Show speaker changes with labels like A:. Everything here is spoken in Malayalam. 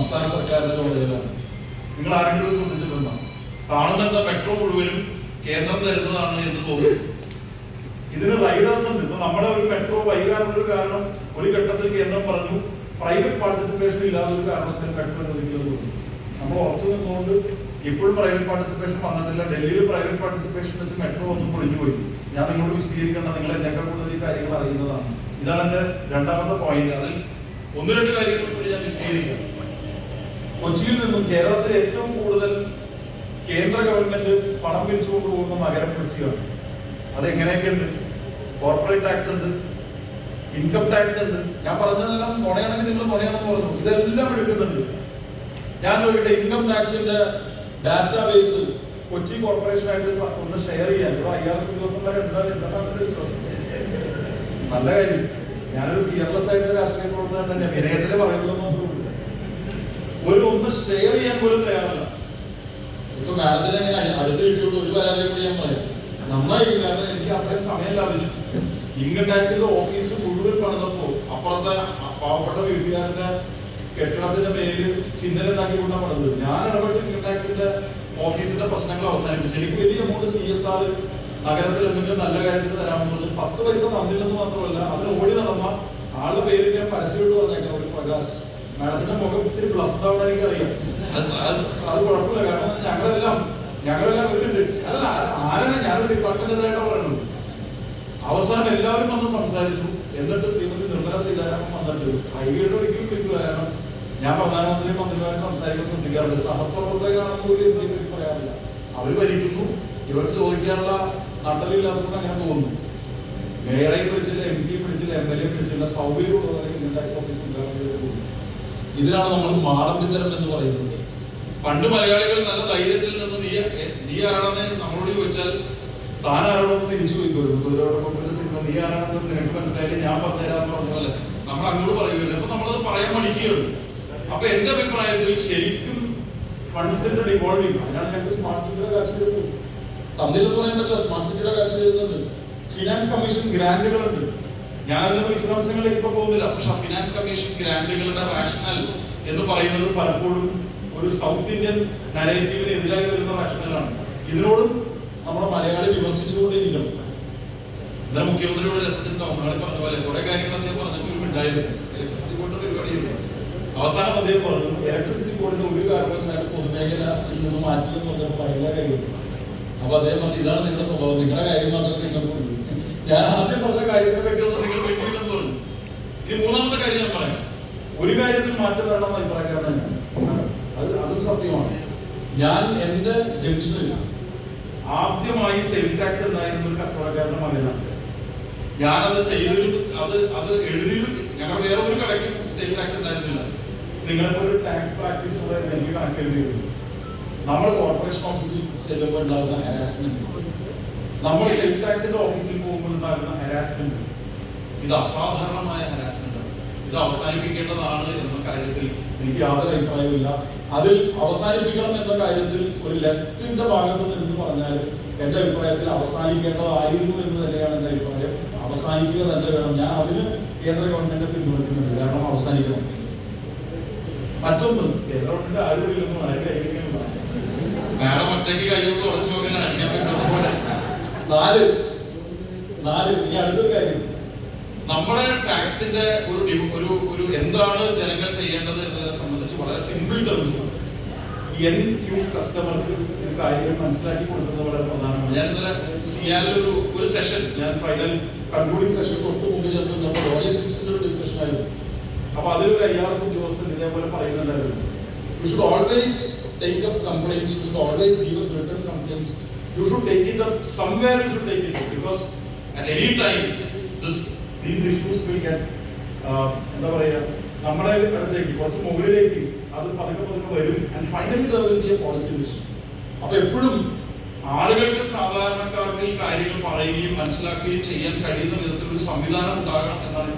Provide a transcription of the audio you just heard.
A: സംസ്ഥാന സർക്കാരിന്റെ ചുമതലയാണ് നിങ്ങൾ ആരെങ്കിലും ശ്രദ്ധിച്ചിട്ടുണ്ടോ? കാണുന്ന മെട്രോ മുഴുവനും കേന്ദ്രം തരുന്നതാണ് എന്ന് തോന്നുന്നു. ഇതിന് റൈഡേഴ്സ് ഉണ്ട്. ഇപ്പൊ നമ്മുടെ ഒരു മെട്രോ വൈകാനുള്ള കാരണം ഒരു ഘട്ടത്തിൽ കേന്ദ്രം പറഞ്ഞു പ്രൈവറ്റ് പാർട്ടിസിപ്പേഷൻ ഇല്ലാതെ ഒരു കാരണവശാലും മെട്രോ തോന്നുന്നു. നമ്മൾ ഉറച്ചു നിന്നുകൊണ്ട് ഇപ്പോഴും പ്രൈവറ്റ് പാർട്ടിസിപ്പേഷൻ വന്നിട്ടില്ല. ഡൽഹിയിൽ പ്രൈവറ്റ് പാർട്ടിസിപ്പേഷൻ വെച്ച് മെട്രോ ഒന്നും പൊളിഞ്ഞു പോയി. ഞാൻ നിങ്ങളോട് വിശദീകരിക്കേണ്ട. നിങ്ങൾ എന്നെക്കാൾ കൂടുതൽ ഈ കാര്യങ്ങൾ അറിയുന്നതാണ്. ഇതാണ് എന്റെ രണ്ടാമത്തെ പോയിന്റ് അതിൽ ഒന്ന് രണ്ട് കാര്യങ്ങൾ കൂടി ഞാൻ വിശദീകരിക്കാം. കൊച്ചിയിൽ നിന്നും കേരളത്തിലെ ഏറ്റവും കൂടുതൽ കേന്ദ്ര ഗവൺമെന്റ് പണം പിരിച്ചുകൊണ്ട് പോകുന്ന നഗരം കൊച്ചിയാണ്. അത് എങ്ങനെയൊക്കെ ഉണ്ട് കോർപ്പറേറ്റ് ടാക്സ് ഉണ്ട്. ഇൻകം ടാക്സ് ഉണ്ട്. ഞാൻ പറഞ്ഞതെല്ലാം തുണയാണെങ്കിൽ നിങ്ങൾ തുണയാണെന്ന് പറഞ്ഞു. ഇതെല്ലാം എടുക്കുന്നുണ്ട്. ഞാൻ ചോദിക്കട്ടെ ഇൻകം ടാക്സിന്റെ ഡാറ്റാബേസ് കൊച്ചി കോർപ്പറേഷനായിട്ട് സ- ഒന്ന് ഷെയർ ചെയ്യാൻ. ഇവിടെ അയ്യാർ വരെ ഉണ്ടാവും ഉണ്ടെന്നാണ് വിശ്വാസം നല്ല കാര്യം. ഞാനൊരു ഫിയർലെസ് ആയിട്ട് രാഷ്ട്രീയ പ്രവർത്തകൻ തന്നെ വിനയത്തിലെ ഉള്ളൂ. ഒരു ഒന്ന് ഷെയർ ചെയ്യാൻ പോലും തയ്യാറല്ല. ഇപ്പൊ മാഡത്തിന് എങ്ങനെ അടുത്ത് കിട്ടിയോണ്ട് ഒരു പരാതി കൂടി ഞാൻ പറയാം. നന്നായി കാരണം എനിക്ക് അത്രയും സമയം ലാഭിച്ചു. ഇൻകം ടാക്സിന്റെ ഓഫീസ് മുഴുവൻ പണിതപ്പോ അപ്പുറത്തെ പാവപ്പെട്ട വീട്ടുകാരന്റെ കെട്ടിടത്തിന്റെ പേര് ചിഹ്നലുണ്ടാക്കിക്കൊണ്ടാണ് പണിത് ഞാൻ ഇടപെട്ട് ഇൻകം ടാക്സിന്റെ ഓഫീസിന്റെ പ്രശ്നങ്ങൾ അവസാനിപ്പിച്ചു. എനിക്ക് വലിയ എമൗണ്ട് സി എസ് ആർ നഗരത്തിൽ എന്തെങ്കിലും നല്ല കാര്യത്തിന് തരാമെന്നുള്ളത് പത്ത് പൈസ തന്നില്ലെന്ന് മാത്രമല്ല അതിന് ഓടി നടന്ന ആളുടെ പേര് ഞാൻ പരസ്യമായിട്ട് പറഞ്ഞേക്കാം ഒരു പ്രകാശ്. മാഡത്തിന്റെ മുഖം ഇത്തിരി പ്ലസ് ആവുന്ന എനിക്കറിയാം. അത് കുഴപ്പമില്ല. കാരണം ഞങ്ങളെല്ലാം ഞങ്ങളെല്ലാം മിനിറ്റ് അല്ല ആരാണ് ഞാനൊരു ഡിപ്പാർട്ട്മെന്റിലായിട്ട് പറയുന്നത്? അവസാനം എല്ലാവരും വന്ന് സംസാരിച്ചു. എന്നിട്ട് ശ്രീമതി നിർമ്മല സീതാരാമൻ വന്നിട്ട് ഹൈവേയുടെ ഒരിക്കലും വിളിക്കുക കാരണം ഞാൻ പ്രധാനമന്ത്രി മന്ത്രിമാരെ സംസാരിക്കാൻ ശ്രദ്ധിക്കാറുണ്ട്. സഹപ്രവർത്തകരാണെന്ന് പോലും എനിക്ക് പറയാറില്ല അവർ ഭരിക്കുന്നു. ഇവർക്ക് ചോദിക്കാനുള്ള നട്ടലില്ലാത്തത് ഞാൻ തോന്നുന്നു മേയറെ വിളിച്ചില്ല എം പി വിളിച്ചില്ല എം എൽ എ വിളിച്ചില്ല സൗകര്യമുള്ളവരെ ടാക്സ് ഓഫീസ് ഉദ്ഘാടനം ചെയ്ത് ഇതിനാണ് നമ്മൾ മാടമ്പിത്തരം എന്ന് പറയുന്നത്. പണ്ട് മലയാളികൾ നല്ല ധൈര്യത്തിൽ നിന്ന് നീ നീ ആരാണെന്ന് നമ്മളോട് ചോദിച്ചാൽ താൻ ആരാണെന്ന് തിരിച്ചു പോയിക്കോരും കുതിരയോടൊപ്പം സിനിമ നീ ആരാണെന്ന് നിനക്ക് മനസ്സിലായില്ല ഞാൻ പറഞ്ഞുതരാന്ന് പറഞ്ഞ പോലെ നമ്മൾ അങ്ങോട്ട് പറയുമായിരുന്നു. അപ്പൊ നമ്മളത് പറയാൻ മടിക്കുകയുള്ളൂ അപ്പൊ എന്റെ അഭിപ്രായത്തിൽ ശരിക്കും ഫണ്ട്സിന്റെ ഡിവോൾവിംഗ് അതിനാണ് ഞങ്ങൾക്ക് സ്മാർട്ട് സിറ്റിയുടെ കാശ് തന്നില്ലെന്ന് പറയാൻ പറ്റില്ല. സ്മാർട്ട് സിറ്റിയുടെ കാശ് ഫിനാൻസ് കമ്മീഷൻ ഗ്രാന്റുകളുണ്ട്. ഞാൻ വിശദാംശങ്ങളിൽ ഇപ്പൊ പോകുന്നില്ല. പക്ഷെ ഫിനാൻസ് കമ്മീഷൻ ഗ്രാന്റുകളുടെ റാഷണൽ എന്ന് പറയുന്നത് പലപ്പോഴും ഒരു സൗത്ത് ഇന്ത്യൻ നരേറ്റീവിന് എതിരായി വരുന്ന റാഷണലാണ് ഇതിനോടും നമ്മുടെ മലയാളി വിമർശിച്ചുകൊണ്ടിരിക്കണം. ഇന്നലെ മുഖ്യമന്ത്രിയോട് രസത്തിൽ കമലാളി പറഞ്ഞ പോലെ കുറെ കാര്യങ്ങൾ അദ്ദേഹം പറഞ്ഞിട്ടും ഉണ്ടായിരുന്നു. പരിപാടിയായിരുന്നു അവസാനം അദ്ദേഹം പറഞ്ഞു ഇലക്ട്രിസിറ്റി ബോർഡിന് ഒരു കാരണവശാലും പൊതുമേഖലയിൽ നിന്ന് മാറ്റിയെന്ന് പറഞ്ഞപ്പോൾ ഭയങ്കര കാര്യം. അപ്പൊ അദ്ദേഹം പറഞ്ഞു ഇതാണ് നിങ്ങളുടെ സ്വഭാവം. നിങ്ങളുടെ കാര്യം മാത്രമേ നിങ്ങൾക്കുള്ളൂ. ഞാൻ ആദ്യം പറഞ്ഞ കാര്യത്തെ പറ്റിയുള്ള നിങ്ങൾ പറ്റിയില്ലെന്ന് പറഞ്ഞു. ഇനി മൂന്നാമത്തെ കാര്യം ഞാൻ പറയാം. ഒരു കാര്യത്തിൽ മാറ്റം വേണം അഭിപ്രായക്കാരൻ തന്നെയാണ്. അത് അതും സത്യമാണ്. ഞാൻ എന്റെ ജംഗ്ഷനിൽ ആദ്യമായി സെയിൽ ടാക്സ് എന്നായിരുന്നു ഒരു കച്ചവടക്കാരന്റെ മകനാണ് ഞാനത് ചെയ്തൊരു അത് അത് എഴുതിയും ഞങ്ങൾ വേറെ ഒരു കടയ്ക്ക് സെയിൽ ടാക്സ് ഉണ്ടായിരുന്നില്ല. നിങ്ങളിപ്പോ ഒരു ടാക്സ് പ്രാക്ടീസ് എനിക്ക് കണക്ക് എഴുതിയിരുന്നു. നമ്മൾ കോർപ്പറേഷൻ ഓഫീസിൽ ചെല്ലുമ്പോൾ ഉണ്ടാകുന്ന ഹരാസ്മെന്റ് നമ്മൾ സെയിൽ ടാക്സിന്റെ ഓഫീസിൽ പോകുമ്പോൾ ഉണ്ടാകുന്ന ഹരാസ്മെന്റ് ഇത് അസാധാരണമായ ഹരാസ്മെന്റ് ആണ്. ഇത് അവസാനിപ്പിക്കേണ്ടതാണ് എന്ന കാര്യത്തിൽ എനിക്ക് യാതൊരു അഭിപ്രായമില്ല അതിൽ അവസാനിപ്പിക്കണം എന്ന കാര്യത്തിൽ ഒരു ലെഫ്റ്റിന്റെ ഭാഗത്ത് നിന്ന് പറഞ്ഞാൽ എന്റെ അഭിപ്രായത്തിൽ അവസാനിക്കേണ്ടതായിരുന്നു എന്ന് തന്നെയാണ് എന്റെ അഭിപ്രായം. അവസാനിക്കുക തന്നെ വേണം. ഞാൻ അതിന് കേന്ദ്ര ഗവൺമെന്റ് പിന്തുണയ്ക്കുന്നുണ്ട്. കാരണം അവസാനിക്കണം. മറ്റൊന്ന് കേന്ദ്ര ഗവൺമെന്റ് ആരും ഇല്ലെന്നും ആരും കൈവരിക്കുന്നില്ല മാഡം ഒറ്റയ്ക്ക് കയ്യൊന്ന് തുടച്ചു ഞാൻ നാല് നാല് ഇനി അടുത്തൊരു കാര്യം. നമ്മുടെ ടാക്സിന്റെ ഒരു ഒരു ഒരു എന്താണ് ജനങ്ങൾ ചെയ്യേണ്ടത് എന്നതിനെ സംബന്ധിച്ച് വളരെ സിമ്പിൾ ടേംസ് എൻ യൂസ് കസ്റ്റമർക്ക് ഒരു കാര്യങ്ങൾ മനസ്സിലാക്കി കൊടുക്കുന്നത് വളരെ പ്രധാനമാണ്. ഞാൻ ഇന്നലെ സിയാലിൽ ഒരു ഒരു സെഷൻ ഞാൻ ഫൈനൽ കൺക്ലൂഡിംഗ് സെഷൻ തൊട്ട് മുമ്പ് ചേർത്ത് ലോജിസ്റ്റിക്സിന്റെ ഒരു ഡിസ്കഷൻ ആയിരുന്നു. അപ്പൊ അതിലൊരു ഐ ആർ എസ് ഉദ്യോഗസ്ഥൻ ഇതേപോലെ പറയുന്നുണ്ടായിരുന്നു. You should always take up compliance you should always give return compliance you should take it up you should take it because at any time this issues will get എന്താ പറയുക നമ്മുടെ അടുത്തേക്ക് കുറച്ച് മുകളിലേക്ക് അത് പതുക്കെ പതുക്കെ വരും. And finally a policy decision അപ്പൊ എപ്പോഴും ആളുകൾക്ക് സാധാരണക്കാർക്ക് ഈ കാര്യങ്ങൾ പറയുകയും മനസ്സിലാക്കുകയും ചെയ്യാൻ കഴിയുന്ന വിധത്തിലൊരു സംവിധാനം ഉണ്ടാകണം എന്നാണ്